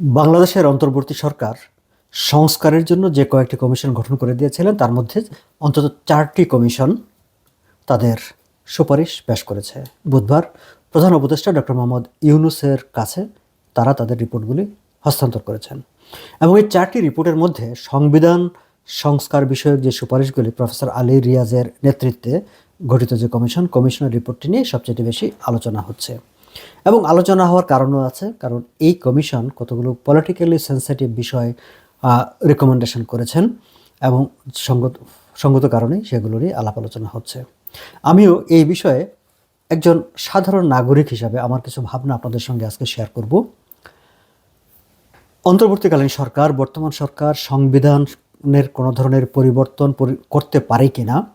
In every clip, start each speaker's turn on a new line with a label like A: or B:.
A: বাংলাদেশের অন্তর্বর্তী সরকার সংস্কারের জন্য যে কয়েকটি কমিশন গঠন করে দিয়েছিলেন, তার মধ্যে অন্তত চারটি কমিশন তাদের সুপারিশ পেশ করেছে। বুধবার প্রধান উপদেষ্টা ডক্টর মোহাম্মদ ইউনুসের কাছে তারা তাদের রিপোর্টগুলি হস্তান্তর করেছেন এবং এই চারটি রিপোর্টের মধ্যে সংবিধান সংস্কার বিষয়ক যে সুপারিশগুলি প্রফেসর আলী রিয়াজের নেতৃত্বে গঠিত যে কমিশন, কমিশনের রিপোর্টটি নিয়ে সবচেয়ে বেশি আলোচনা হচ্ছে। এবং আলোচনা হওয়ার কারণও আছে, কারণ এই কমিশন কতগুলো পলিটিক্যালি সেন্সিটিভ বিষয় রেকমেন্ডেশন করেছেন এবং সঙ্গত সঙ্গত কারণে সেগুলোরই আলাপ আলোচনা হচ্ছে। আমিও এই বিষয়ে একজন সাধারণ নাগরিক হিসাবে আমার কিছু ভাবনা আপনাদের সঙ্গে আজকে শেয়ার করব। অন্তর্বর্তীকালীন সরকার, বর্তমান সরকার সংবিধানের কোনো ধরনের পরিবর্তন পরি- করতে পারে কিনা,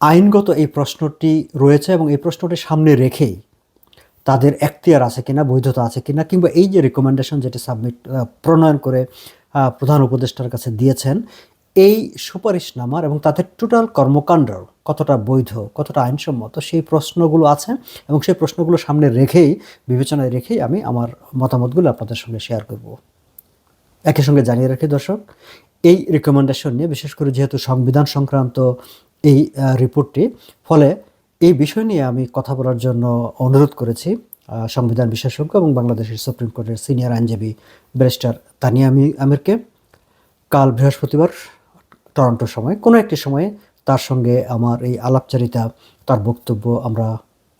A: আইনগত এই প্রশ্নটি রয়েছে এবং এই প্রশ্নটি সামনে রেখেই তাদের এখতিয়ার আছে কিনা, বৈধতা আছে কিনা, কিংবা এই যে রিকমেন্ডেশন যেটা সাবমিট প্রণয়ন করে প্রধান উপদেষ্টার কাছে দিয়েছেন, এই সুপারিশনামার এবং তাদের টোটাল কর্মকাণ্ড কতটা বৈধ, কতটা আইনসম্মত, সেই প্রশ্নগুলো আছে এবং সেই প্রশ্নগুলো সামনে রেখেই, বিবেচনায় রেখেই আমি আমার মতামতগুলো আপনাদের সঙ্গে শেয়ার করব। একই সঙ্গে জানিয়ে রাখি দর্শক, এই রিকমেন্ডেশন নিয়ে বিশেষ করে যেহেতু সংবিধান সংক্রান্ত এই রিপোর্টটি ফলে এই বিষয় নিয়ে আমি কথা বলার জন্য অনুরোধ করেছি সংবিধান বিশেষজ্ঞ এবং বাংলাদেশের সুপ্রিম কোর্টের সিনিয়র আইনজীবী ব্যারিস্টার তানিয়া আমি- আমিরকে। কাল বৃহস্পতিবার টরন্টো সময়, কোনো একটি সময়ে তার সঙ্গে আমার এই আলাপচারিতা, তার বক্তব্য আমরা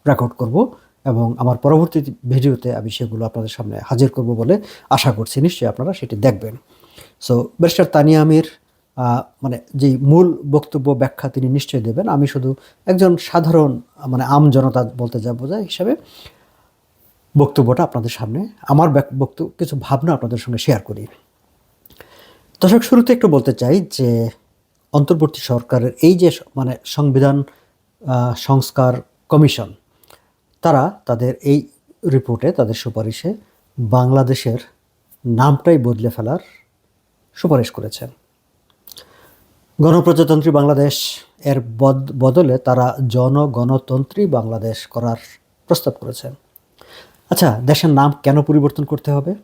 A: রেকর্ড করব এবং আমার পরবর্তী ভিডিওতে আমি সেগুলো আপনাদের সামনে হাজির করব বলে আশা করছি। নিশ্চয়ই আপনারা সেটি দেখবেন। সো ব্যারিস্টার তানিয়া আমির মানে যেই মূল বক্তব্য ব্যাখ্যা তিনি নিশ্চয়ই দেবেন, আমি শুধু একজন সাধারণ মানে আম জনতা বলতে যাব যা হিসাবে বক্তব্যটা আপনাদের সামনে, আমার বক্তব্য কিছু ভাবনা আপনাদের সঙ্গে শেয়ার করি। দর্শক, শুরুতে একটু বলতে চাই যে অন্তর্বর্তী সরকারের এই যে মানে সংবিধান সংস্কার কমিশন, তারা তাদের এই রিপোর্টে তাদের সুপারিশে বাংলাদেশের নামটাই বদলে ফেলার সুপারিশ করেছেন। গণপ্রজাতন্ত্রী বাংলাদেশ এর বদ- বদলে তারা জনগণতন্ত্রী বাংলাদেশ করার প্রস্তাব করেছেন। আচ্ছা দেশের নাম কেন পরিবর্তন করতে হবে?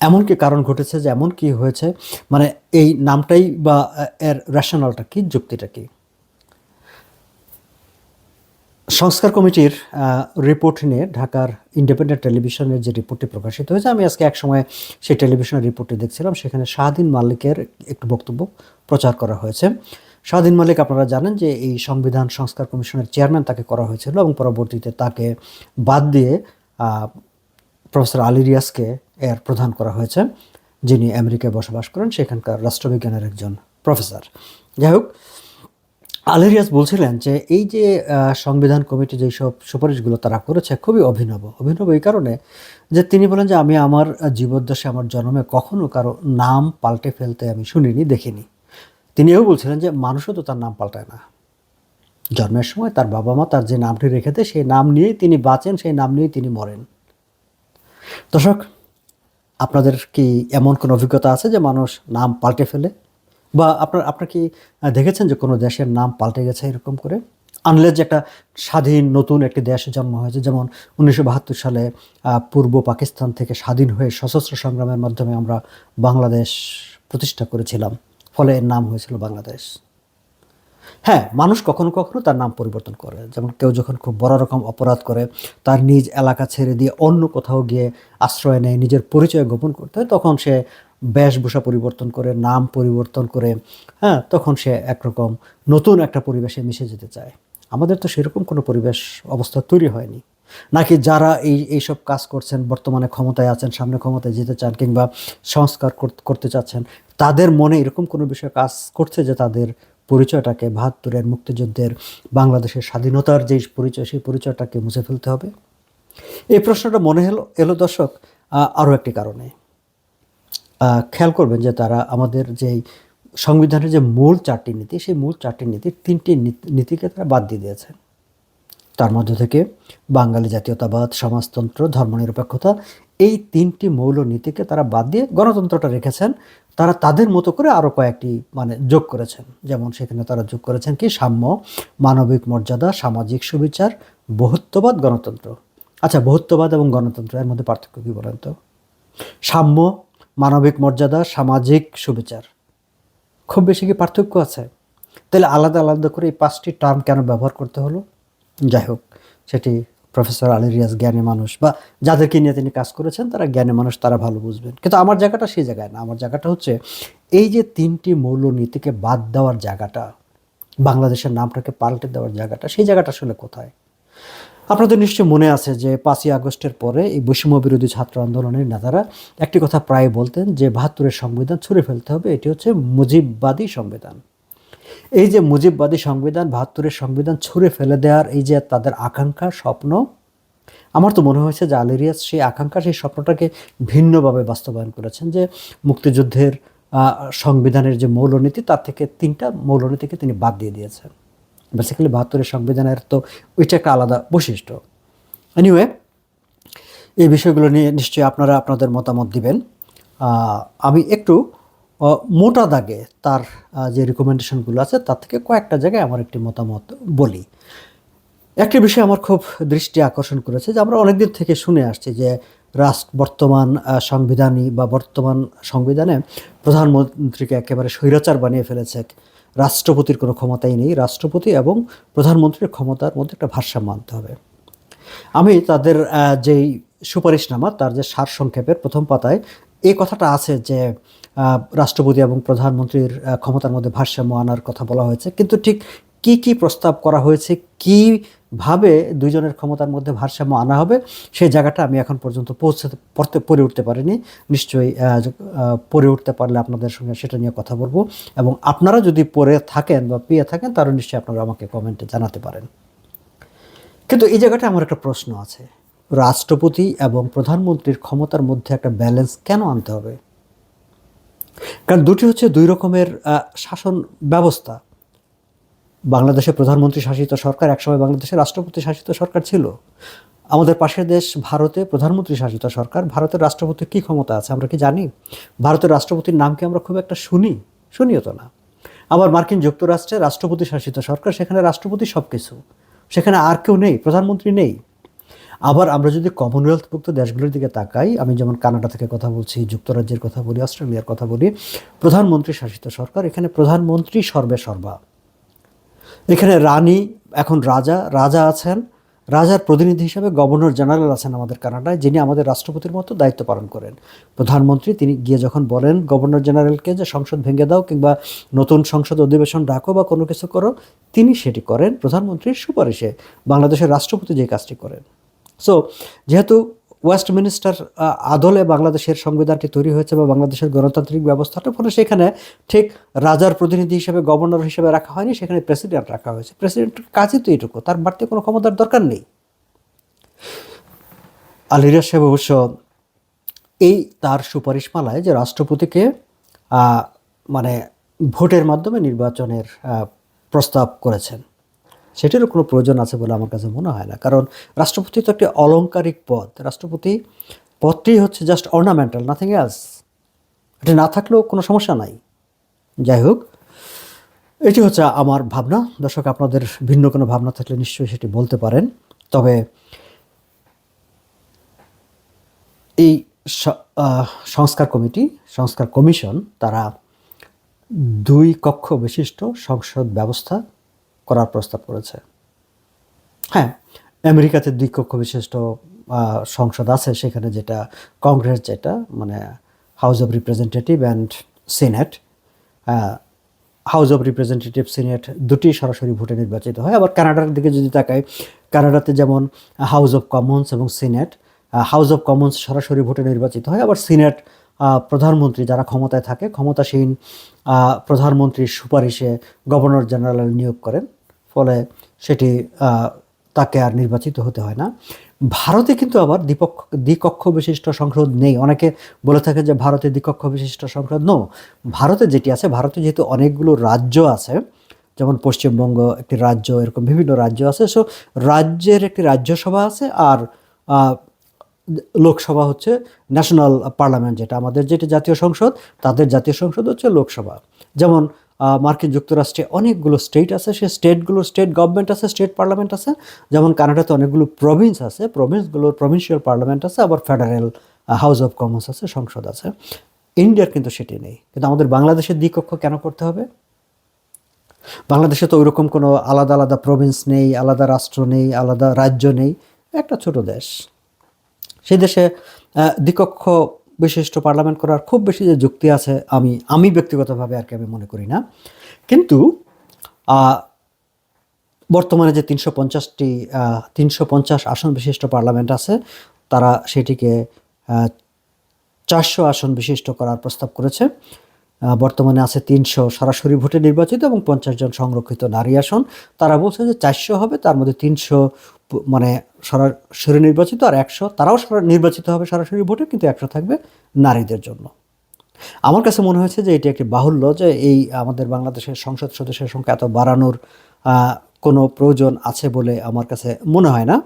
A: এমন কি কারণ ঘটেছে যে এমন কি হয়েছে? মানে এই নামটাই বা এর রেশনালটা কি, যুক্তিটা কি? সংস্কার কমিটির রিপোর্ট নিয়ে ঢাকার ইন্ডিপেন্ডেন্ট টেলিভিশনের যে রিপোর্টটি প্রকাশিত হয়েছে, আমি আজকে এক সময় সেই টেলিভিশনের রিপোর্টটি দেখছিলাম। সেখানে শাহদিন মালিকের একটু বক্তব্য প্রচার করা হয়েছে। শাহদিন মালিক আপনারা জানেন যে এই সংবিধান সংস্কার কমিশনের চেয়ারম্যান তাকে করা হয়েছিল এবং পরবর্তীতে তাকে বাদ দিয়ে প্রফেসর আলী রিয়াজকে এর প্রধান করা হয়েছে, যিনি আমেরিকায় বসবাস করেন, সেখানকার রাষ্ট্রবিজ্ঞানের একজন প্রফেসর যাই হোক আলেরিয়াস বলছিলেন যে এই যে সংবিধান কমিটি যেই সব সুপারিশগুলো তারা করেছে খুবই অভিনব। অভিনব এই কারণে যে তিনি বলেন যে আমি আমার জীবদ্দশে আমার জন্মে কখনো কারও নাম পাল্টে ফেলতে আমি শুনিনি, দেখিনি। তিনি এও বলছিলেন যে মানুষও তো তার নাম পাল্টায় না। জন্মের সময় তার বাবা মা তার যে নামটি রেখে দেয়, সেই নাম নিয়েই তিনি বাঁচেন, সেই নাম নিয়েই তিনি মরেন। দর্শক, আপনাদের কি এমন কোনো অভিজ্ঞতা আছে যে মানুষ নাম পাল্টে ফেলে? বা আপনার আপনার কি দেখেছেন যে কোনো দেশের নাম পাল্টে গেছে এরকম করে? আনলেস যে একটা স্বাধীন, নতুন একটি দেশে জন্ম হয়েছে, যেমন উনিশশো বাহাত্তর সালে পূর্ব পাকিস্তান থেকে স্বাধীন হয়ে সশস্ত্র সংগ্রামের মাধ্যমে আমরা বাংলাদেশ প্রতিষ্ঠা করেছিলাম। ফলে এর নাম হয়েছিল বাংলাদেশ। হ্যাঁ মানুষ কখনো কখনো তার নাম পরিবর্তন করে। যেমন কেউ যখন খুব বড় রকম অপরাধ করে, তার নিজ এলাকা ছেড়ে দিয়ে অন্য কোথাও গিয়ে আশ্রয় নেয়, নিজের পরিচয় গোপন করতে হয়, তখন সে বেশভূষা পরিবর্তন করে, নাম পরিবর্তন করে হ্যাঁ তখন সে একরকম নতুন একটা পরিবেশে মিশে যেতে চায়। আমাদের তো সেরকম কোনো পরিবেশ অবস্থা তৈরি হয়নি। নাকি যারা এই এইসব কাজ করছেন, বর্তমানে ক্ষমতায় আছেন, সামনে ক্ষমতায় যেতে চান কিংবা সংস্কার কর- করতে চাচ্ছেন, তাদের মনে এরকম কোনো বিষয় কাজ করছে যে তাদের পরিচয়টাকে বাহাত্তরের মুক্তিযুদ্ধের বাংলাদেশের স্বাধীনতার যে পরিচয়, সেই পরিচয়টাকে মুছে ফেলতে হবে? এই প্রশ্নটা মনে হলো, এলো দর্শক আরও একটি কারণে। খেয়াল করবেন যে তারা আমাদের যে সংবিধানের যে মূল চারটি নীতি, সেই মূল চারটি নীতির তিনটি নীতি- নীতিকে তারা বাদ দিয়ে দিয়েছেন তার মধ্য থেকে বাঙালি জাতীয়তাবাদ, সমাজতন্ত্র, ধর্মনিরপেক্ষতা, এই তিনটি মৌল নীতিকে তারা বাদ দিয়ে গণতন্ত্রটা রেখেছেন। তারা তাদের মতো করে আরও কয়েকটি মানে যোগ করেছেন। যেমন সেখানে তারা যোগ করেছেন কি? সাম্য, মানবিক মর্যাদা, সামাজিক সুবিচার, বহুত্ববাদ, গণতন্ত্র। আচ্ছা বহুত্ববাদ এবং গণতন্ত্র, এর মধ্যে পার্থক্য কী বলেন তো? সাম্য মানবিক মর্যাদা, সামাজিক সুবিচার। খুব বেশি কি পার্থক্য আছে? তাহলে আলাদা আলাদা করে এই পাঁচটি টার্ম কেন ব্যবহার করতে হলো? যাই হোক, সেটি প্রফেসর আলী রিয়াজ জ্ঞানী মানুষ বা যাদেরকে নিয়ে তিনি কাজ করেছেন, তারা জ্ঞানী মানুষ, তারা ভালো বুঝবেন। কিন্তু আমার জায়গাটা সেই জায়গায় না। আমার জায়গাটা হচ্ছে, এই যে তিনটি মৌলনীতিকে বাদ দেওয়ার জায়গাটা, বাংলাদেশের নামটাকে পাল্টে দেওয়ার জায়গাটা, সেই জায়গাটা আসলে কোথায়? আপনাদের নিশ্চয়ই মনে আছে যে পাঁচই আগস্টের পরে এই বৈষম্য বিরোধী ছাত্র আন্দোলনের নেতারা একটি কথা প্রায় বলতেন যে বাহাত্তরের সংবিধান ছুঁড়ে ফেলতে হবে, এটি হচ্ছে মুজিববাদী সংবিধান। এই যে মুজিববাদী সংবিধান, বাহাত্তরের সংবিধান ছুঁড়ে ফেলে দেওয়ার এই যে তাদের আকাঙ্ক্ষা স্বপ্ন, আমার তো মনে হয়েছে যে আলেরিয়াস সেই আকাঙ্ক্ষা, সেই স্বপ্নটাকে ভিন্নভাবে বাস্তবায়ন করেছেন যে মুক্তিযুদ্ধের সংবিধানের যে মৌলনীতি, তার থেকে তিনটা মৌলনীতিকে তিনি বাদ দিয়ে দিয়েছেন। বেসিক্যালি বাহাত্তরের সংবিধানের তো ওইটা একটা আলাদা বৈশিষ্ট্য। এনিওয়ে এই বিষয়গুলো নিয়ে নিশ্চয়ই আপনারা আপনাদের মতামত দিবেন। আমি একটু মোটা দাগে তার যে রিকমেন্ডেশনগুলো আছে, তার থেকে কয়েকটা জায়গায় আমার একটি মতামত বলি। একটি বিষয় আমার খুব দৃষ্টি আকর্ষণ করেছে যে আমরা অনেকদিন থেকে শুনে আসছি যে রাষ্ট্র, বর্তমান সংবিধানই বা বর্তমান সংবিধানে প্রধানমন্ত্রীকে একেবারে স্বৈরাচার বানিয়ে ফেলেছে রাষ্ট্রপতির কোনো ক্ষমতাই নেই, রাষ্ট্রপতি এবং প্রধানমন্ত্রীর ক্ষমতার মধ্যে একটা ভারসাম্য আনতে হবে। আমি তাদের যেই সুপারিশনামা, তার যে সারসংক্ষেপের প্রথম পাতায় এই কথাটা আছে যে রাষ্ট্রপতি এবং প্রধানমন্ত্রীর ক্ষমতার মধ্যে ভারসাম্য আনার কথা বলা হয়েছে। কিন্তু ঠিক কি কি প্রস্তাব করা হয়েছে কীভাবে দুইজনের ক্ষমতার মধ্যে ভারসাম্য আনা হবে, সেই জায়গাটা আমি এখন পর্যন্ত পৌঁছে পড়তে পড়ে উঠতে পারিনি। নিশ্চয়ই পড়ে উঠতে পারলে আপনাদের সঙ্গে সেটা নিয়ে কথা বলব। এবং আপনারা যদি পড়ে থাকেন বা পেয়ে থাকেন, তাহলে নিশ্চয়ই আপনারা আমাকে কমেন্টে জানাতে পারেন। কিন্তু এই জায়গাটা আমার একটা প্রশ্ন আছে। রাষ্ট্রপতি এবং প্রধানমন্ত্রীর ক্ষমতার মধ্যে একটা ব্যালেন্স কেন আনতে হবে? কারণ দুটি হচ্ছে দুই রকমের শাসন ব্যবস্থা। বাংলাদেশের প্রধানমন্ত্রী শাসিত সরকার একসময় বাংলাদেশের রাষ্ট্রপতি শাসিত সরকার ছিল। আমাদের পাশের দেশ ভারতে প্রধানমন্ত্রী শাসিত সরকার। ভারতের রাষ্ট্রপতির কী ক্ষমতা আছে আমরা কি জানি? ভারতের রাষ্ট্রপতির নাম কি আমরা খুব একটা শুনি? শুনিও তো না। আবার মার্কিন যুক্তরাষ্ট্রে রাষ্ট্রপতি শাসিত সরকার, সেখানে রাষ্ট্রপতি সব কিছু সেখানে আর কেউ নেই, প্রধানমন্ত্রী নেই। আবার আমরা যদি কমনওয়েলথভুক্ত দেশগুলোর দিকে তাকাই, আমি যেমন কানাডা থেকে কথা বলছি, যুক্তরাজ্যের কথা বলি, অস্ট্রেলিয়ার কথা বলি, প্রধানমন্ত্রী শাসিত সরকার, এখানে প্রধানমন্ত্রী সর্বে সর্বা। এখানে রানী এখন রাজা রাজা আছেন। রাজার প্রতিনিধি হিসাবে গভর্নর জেনারেল আছেন আমাদের কানাডায়, যিনি আমাদের রাষ্ট্রপতির মতো দায়িত্ব পালন করেন। প্রধানমন্ত্রী তিনি গিয়ে যখন বলেন, গভর্নর জেনারেলকে যে সংসদ ভেঙে দাও কিংবা নতুন সংসদ অধিবেশন ডাকো বা কোনো কিছু করো, তিনি সেটি করেন প্রধানমন্ত্রীর সুপারিশে। বাংলাদেশের রাষ্ট্রপতি যে কাজটি করেন। সো যেহেতু ওয়েস্টমিনিস্টার আদলে বাংলাদেশের সংবিধানটি তৈরি হয়েছে বা বাংলাদেশের গণতান্ত্রিক ব্যবস্থাটা। ফলে সেখানে ঠিক রাজার প্রতিনিধি হিসেবে গভর্নর হিসেবে রাখা হয়নি, সেখানে প্রেসিডেন্ট রাখা হয়েছে। প্রেসিডেন্টের কাজই তো এইটুকু, তার বাড়তি কোনো ক্ষমতার দরকার নেই। আলিরা সাহেব অবশ্য এই তার সুপারিশমালায় যে রাষ্ট্রপতিকে মানে ভোটের মাধ্যমে নির্বাচনের প্রস্তাব করেছেন। সেটিরও কোনো প্রয়োজন আছে বলে আমার কাছে মনে হয় না। কারণ রাষ্ট্রপতি তো একটি অলঙ্কারিক পদ। রাষ্ট্রপতি পদটি হচ্ছে জাস্ট অর্নামেন্টাল নাথিং এলস এটি না থাকলেও কোনো সমস্যা নাই। যাই হোক, এটি হচ্ছে আমার ভাবনা। দর্শক, আপনাদের ভিন্ন কোনো ভাবনা থাকলে নিশ্চয়ই সেটি বলতে পারেন। তবে এই সংস্কার কমিটি, সংস্কার কমিশন, তারা দুই কক্ষ বিশিষ্ট সংসদ ব্যবস্থা করার প্রস্তাব করেছে। হ্যাঁ আমেরিকাতে দুই কক্ষ বিশিষ্ট সংসদ আছে, সেখানে যেটা কংগ্রেস যেটা মানে House of Representative and Senate House of Representative Senate দুটি সরাসরি ভোটে নির্বাচিত হয়। আবার কানাডার দিকে যদি তাকাই, কানাডাতে যেমন হাউস অফ কমন্স এবং সিনেট হাউস অফ কমন্স সরাসরি ভোটে নির্বাচিত হয়। আবার সিনেট প্রধানমন্ত্রী যারা ক্ষমতায় থাকে, ক্ষমতাসীন প্রধানমন্ত্রীর সুপারিশে গভর্নর জেনারেল নিয়োগ করেন। ফলে সেটি তাকে আর নির্বাচিত হতে হয় না। ভারতে কিন্তু আবার দ্বিপক্ষ, দ্বিকক্ষ বিশিষ্ট সংসদ নেই। অনেকে বলে থাকে যে ভারতে দ্বিকক্ষ বিশিষ্ট সংসদ নো ভারতে যেটি আছে, ভারতে যেহেতু অনেকগুলো রাজ্য আছে, যেমন পশ্চিমবঙ্গ একটি রাজ্য, এরকম বিভিন্ন রাজ্য আছে সো রাজ্যের একটি রাজ্যসভা আছে আর লোকসভা হচ্ছে ন্যাশনাল পার্লামেন্ট যেটা আমাদের যেটি জাতীয় সংসদ, তাদের জাতীয় সংসদ হচ্ছে লোকসভা। যেমন মার্কিন যুক্তরাষ্ট্রে অনেকগুলো স্টেট আছে, সে স্টেটগুলো স্টেট গভর্নমেন্ট আছে স্টেট পার্লামেন্ট আছে। যেমন কানাডাতে অনেকগুলো প্রভিন্স আছে প্রভিন্সগুলোর প্রভিন্সিয়াল পার্লামেন্ট আছে, আবার ফেডারেল হাউস অফ কমন্স আছে, সংসদ আছে। ইন্ডিয়ার কিন্তু সেটি নেই। কিন্তু আমাদের বাংলাদেশের দ্বিকক্ষ কেন করতে হবে? বাংলাদেশে তো ওইরকম কোনো আলাদা আলাদা প্রভিন্স নেই, আলাদা রাষ্ট্র নেই, আলাদা রাজ্য নেই, একটা ছোট দেশ। সেই দেশে দ্বিকক্ষ বিশিষ্ট পার্লামেন্ট করার খুব বেশি যে যুক্তি আছে আমি আমি ব্যক্তিগতভাবে আর কি আমি মনে করি না। কিন্তু বর্তমানে যে তিনশো পঞ্চাশটি তিনশো পঞ্চাশ আসন বিশিষ্ট পার্লামেন্ট আছে, তারা সেটিকে চারশো আসন বিশিষ্ট করার প্রস্তাব করেছে। বর্তমানে আছে তিনশো সরাসরি ভোটে নির্বাচিত এবং পঞ্চাশ জন সংরক্ষিত নারী আসন। তারা বলছে যে চারশো হবে, তার মধ্যে তিনশো মানে সরাসরি নির্বাচিত আর একশো, তারাও নির্বাচিত হবে সরাসরি ভোটে, কিন্তু একশো থাকবে নারীদের জন্য। আমার কাছে মনে হয়েছে যে এটি একটি বাহুল্য যে এই আমাদের বাংলাদেশের সংসদ সদস্যের সংখ্যা এত বাড়ানোর কোনো প্রয়োজন আছে বলে আমার কাছে মনে হয় না।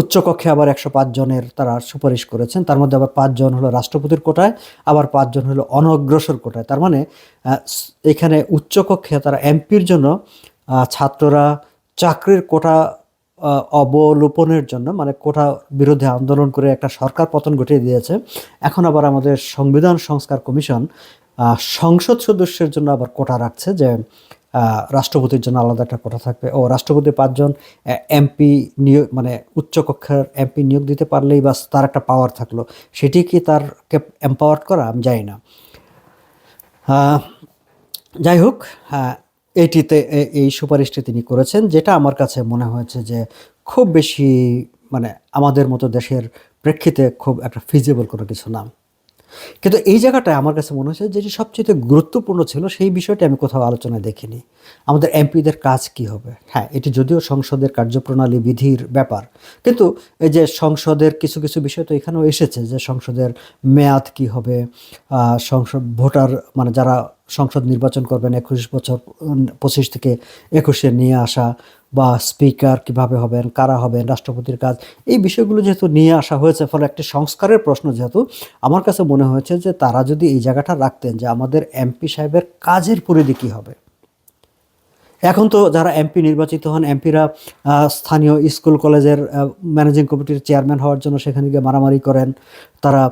A: উচ্চকক্ষে আবার একশো জনের তারা সুপারিশ করেছেন। তার মধ্যে আবার পাঁচজন হলো রাষ্ট্রপতির কোটায়, আবার পাঁচজন হলো অনগ্রসর কোটায়। তার মানে এখানে উচ্চকক্ষে তারা এমপির জন্য ছাত্ররা চাকরির কোটা অবলোপনের জন্য মানে কোটা বিরুদ্ধে আন্দোলন করে একটা সরকার পতন ঘটিয়ে দিয়েছে। এখন আবার আমাদের সংবিধান সংস্কার কমিশন সংসদ সদস্যের জন্য আবার কোটা রাখছে যে রাষ্ট্রপতির জন্য আলাদা একটা কোটা থাকবে। ও রাষ্ট্রপতি পাঁচজন এমপি নিয়োগ মানে উচ্চকক্ষের এমপি নিয়োগ দিতে পারলেই বাস তার একটা পাওয়ার থাকল। সেটি কি তারকে এম্পাওয়ার করা? আমি জানি না। যাই হোক এইটিতে এই সুপারিশটি তিনি করেছেন, যেটা আমার কাছে মনে হয়েছে যে খুব বেশি মানে আমাদের মতো দেশের প্রেক্ষিতে খুব একটা ফিজিবল কোনো কিছু না। কিন্তু এই জায়গাটায় আমার কাছে মনে হয়েছে যেটি সবচেয়ে গুরুত্বপূর্ণ ছিল, সেই বিষয়টি আমি কোথাও আলোচনায় দেখিনি। আমাদের এমপিদের কাজ কি হবে? হ্যাঁ এটি যদিও সংসদের কার্যপ্রণালী বিধির ব্যাপার, কিন্তু এই যে সংসদের কিছু কিছু বিষয় তো এখানেও এসেছে যে সংসদের মেয়াদ কি হবে সংসদ, ভোটার মানে যারা সংসদ নির্বাচন করবেন একুশ বছর পঁচিশ থেকে একুশে নিয়ে আসা বা স্পিকার কীভাবে হবেন, কারা হবেন, রাষ্ট্রপতির কাজ, এই বিষয়গুলো যেহেতু নিয়ে আসা হয়েছে, ফলে একটি সংস্কারের প্রশ্ন যেহেতু, আমার কাছে মনে হয়েছে যে তারা যদি এই জায়গাটা রাখতেন যে আমাদের এমপি সাহেবের কাজের পরিধি কী হবে। এখন তো যারা এমপি নির্বাচিত হন এমপিরা স্থানীয় স্কুল, কলেজের ম্যানেজিং কমিটির চেয়ারম্যান হওয়ার জন্য সেখানে গিয়ে মারামারি করেন। তারা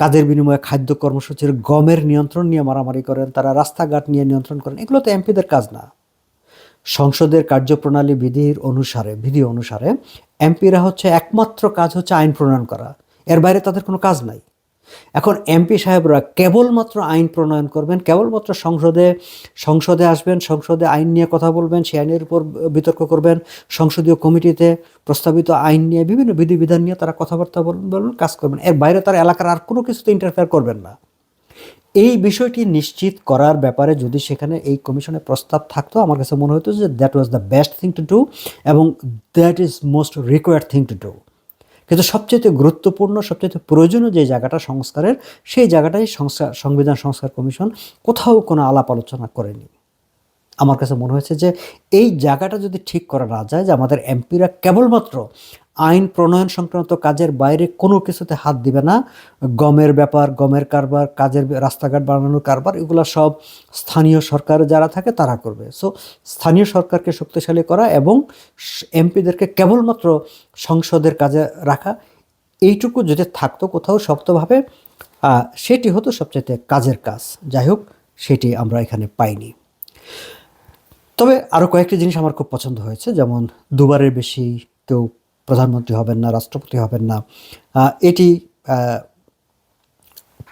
A: কাজের বিনিময়ে খাদ্য কর্মসূচির গমের নিয়ন্ত্রণ নিয়ে মারামারি করেন। তারা রাস্তাঘাট নিয়ে নিয়ন্ত্রণ করেন। এগুলো তো এমপিদের কাজ না। সংসদের কার্যপ্রণালী বিধির অনুসারে, বিধি অনুসারে এমপিরা হচ্ছে একমাত্র কাজ হচ্ছে আইন প্রণয়ন করা। এর বাইরে তাদের কোনো কাজ নাই। এখন এমপি সাহেবরা কেবলমাত্র আইন প্রণয়ন করবেন, কেবলমাত্র সংসদে সংসদে আসবেন, সংসদে আইন নিয়ে কথা বলবেন, সেই আইনের উপর বিতর্ক করবেন, সংসদীয় কমিটিতে প্রস্তাবিত আইন নিয়ে বিভিন্ন বিধিবিধান নিয়ে তারা কথাবার্তা বলবেন, কাজ করবেন। এর বাইরে তারা এলাকার আর কোনো কিছুতে ইন্টারফেয়ার করবেন না। এই বিষয়টি নিশ্চিত করার ব্যাপারে যদি সেখানে এই কমিশনের প্রস্তাব থাকতো, আমার কাছে মনে হতো যে that was the best thing to do এবং that is most required thing to do কিন্তু সবচেয়ে গুরুত্বপূর্ণ সবচেয়ে প্রয়োজনীয় যে জায়গাটা সংস্কারের, সেই জায়গাটাই সংস্কার, সংবিধান সংস্কার কমিশন কোথাও কোনো আলাপ আলোচনা করেনি। আমার কাছে মনে হয়েছে যে এই জায়গাটা যদি ঠিক করা না যায়, যে আমাদের এমপিরা কেবলমাত্র আইন প্রণয়ন সংক্রান্ত কাজের বাইরে কোনো কিছুতে হাত দিবে না। গমের ব্যাপার, গমের কারবার, কাজের রাস্তাঘাট বানানোর কারবার, এগুলো সব স্থানীয় সরকার যারা থাকে তারা করবে। সো স্থানীয় সরকারকে শক্তিশালী করা এবং এমপিদেরকে কেবলমাত্র সংসদের কাজে রাখা, এইটুকু যদি থাকতো কোথাও শক্তভাবে সেটি হতো সবচেয়ে কাজের কাজ। যাই হোক, সেটি আমরা এখানে পাইনি। তবে আরও কয়েকটি জিনিস আমার খুব পছন্দ হয়েছে, যেমন দুবারের বেশি কেউ প্রধানমন্ত্রী হবেন না, রাষ্ট্রপতি হবেন না এটি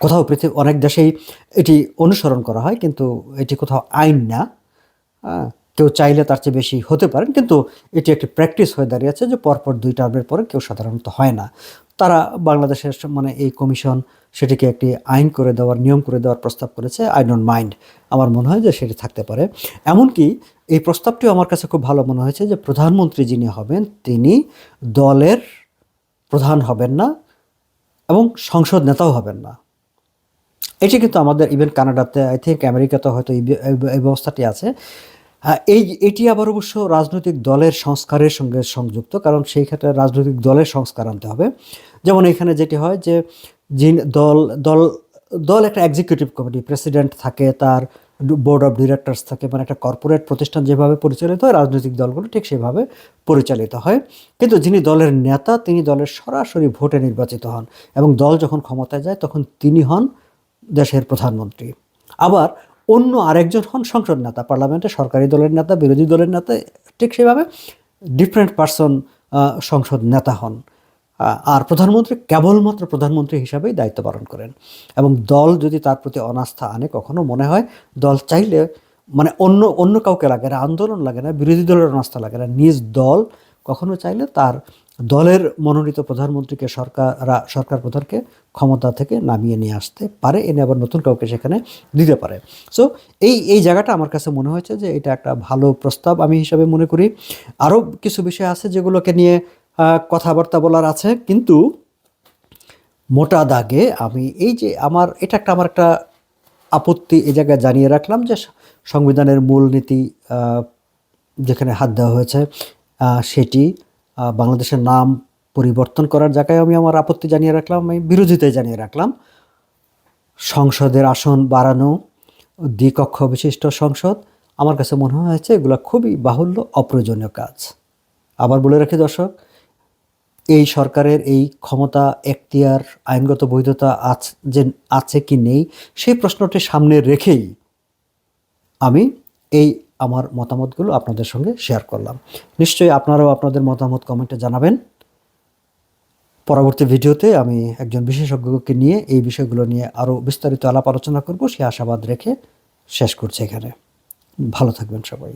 A: কোথাও পৃথিবী, অনেক দেশেই এটি অনুসরণ করা হয়, কিন্তু এটি কোথাও আইন না কেউ চাইলে তার চেয়ে বেশি হতে পারেন, কিন্তু এটি একটি প্র্যাকটিস হয়ে দাঁড়িয়েছে যে পরপর দুই টার্মের পরে কেউ সাধারণত হয় না। তারা বাংলাদেশের মানে এই কমিশন সেটিকে একটি আইন করে দেওয়ার, নিয়ম করে দেওয়ার প্রস্তাব করেছে। আই ডোন্ট মাইন্ড আমার মনে হয় যে সেটি থাকতে পারে। এমনকি এই প্রস্তাবটিও আমার কাছে খুব ভালো মনে হয়েছে যে প্রধানমন্ত্রী যিনি হবেন, তিনি দলের প্রধান হবেন না এবং সংসদ নেতাও হবেন না। এটি কিন্তু আমাদের ইভেন কানাডাতে আই থিঙ্ক আমেরিকাতে হয়তো এই ব্যবস্থাটি আছে। এই এটি আবার অবশ্য রাজনৈতিক দলের সংস্কারের সঙ্গে সংযুক্ত, কারণ সেই ক্ষেত্রে রাজনৈতিক দলের সংস্কার আনতে হবে। যেমন এখানে যেটি হয় যে, যিনি দল দল দল একটা এক্সিকিউটিভ কমিটি প্রেসিডেন্ট থাকে, তার বোর্ড অফ ডিরেক্টরস থাকে মানে একটা কর্পোরেট প্রতিষ্ঠান যেভাবে পরিচালিত হয়, রাজনৈতিক দলগুলো ঠিক সেভাবে পরিচালিত হয়। কিন্তু যিনি দলের নেতা, তিনি দলের সরাসরি ভোটে নির্বাচিত হন এবং দল যখন ক্ষমতায় যায়, তখন তিনি হন দেশের প্রধানমন্ত্রী। আবার অন্য আরেকজন হন সংসদ নেতা, পার্লামেন্টে সরকারি দলের নেতা, বিরোধী দলের নেতা, ঠিক সেভাবে ডিফারেন্ট পার্সন সংসদ নেতা হন। আর প্রধানমন্ত্রী কেবলমাত্র প্রধানমন্ত্রী হিসাবেই দায়িত্ব পালন করেন। এবং দল যদি তার প্রতি অনাস্থা আনে, কখনো মনে হয় দল চাইলে মানে অন্য অন্য কাউকে লাগে না, আন্দোলন লাগে না, বিরোধী দলের অনাস্থা লাগে না, নিজ দল কখনো চাইলে তার দলের মনোনীত প্রধানমন্ত্রীকে সরকার সরকার প্রধানকে ক্ষমতা থেকে নামিয়ে নিয়ে আসতে পারে এনে আবার নতুন কাউকে সেখানে দিতে পারে। সো এই এই জায়গাটা আমার কাছে মনে হয়েছে যে এটা একটা ভালো প্রস্তাব আমি হিসাবে মনে করি। আরও কিছু বিষয় আছে যেগুলোকে নিয়ে কথাবার্তা বলার আছে কিন্তু মোটা দাগে আমি এই যে আমার এটা একটা আমার একটা আপত্তি এই জায়গায় জানিয়ে রাখলাম যে সংবিধানের মূলনীতি আহ, যেখানে হাত দেওয়া হয়েছে সেটি বাংলাদেশের নাম পরিবর্তন করার জায়গায় আমি আমার আপত্তি জানিয়ে রাখলাম, আমি বিরোধিতায় জানিয়ে রাখলাম। সংসদের আসন বাড়ানো, দ্বিকক্ষ বিশিষ্ট সংসদ, আমার কাছে মনে হয়েছে এগুলো খুবই বাহুল্য, অপ্রয়োজনীয় কাজ। আবার বলে রাখি দর্শক, এই সরকারের এই ক্ষমতা, এখতিয়ার, আইনগত বৈধতা আছে, যে আছে কি নেই, সেই প্রশ্নটি সামনে রেখেই আমি এই আমার মতামতগুলো আপনাদের সঙ্গে শেয়ার করলাম। নিশ্চয়ই আপনারাও আপনাদের মতামত কমেন্টে জানাবেন। পরবর্তী ভিডিওতে আমি একজন বিশেষজ্ঞকে নিয়ে এই বিষয়গুলো নিয়ে আরও বিস্তারিত আলাপ আলোচনা করব, সে আশাবাদ রেখে শেষ করছে এখানে। ভালো থাকবেন সবাই।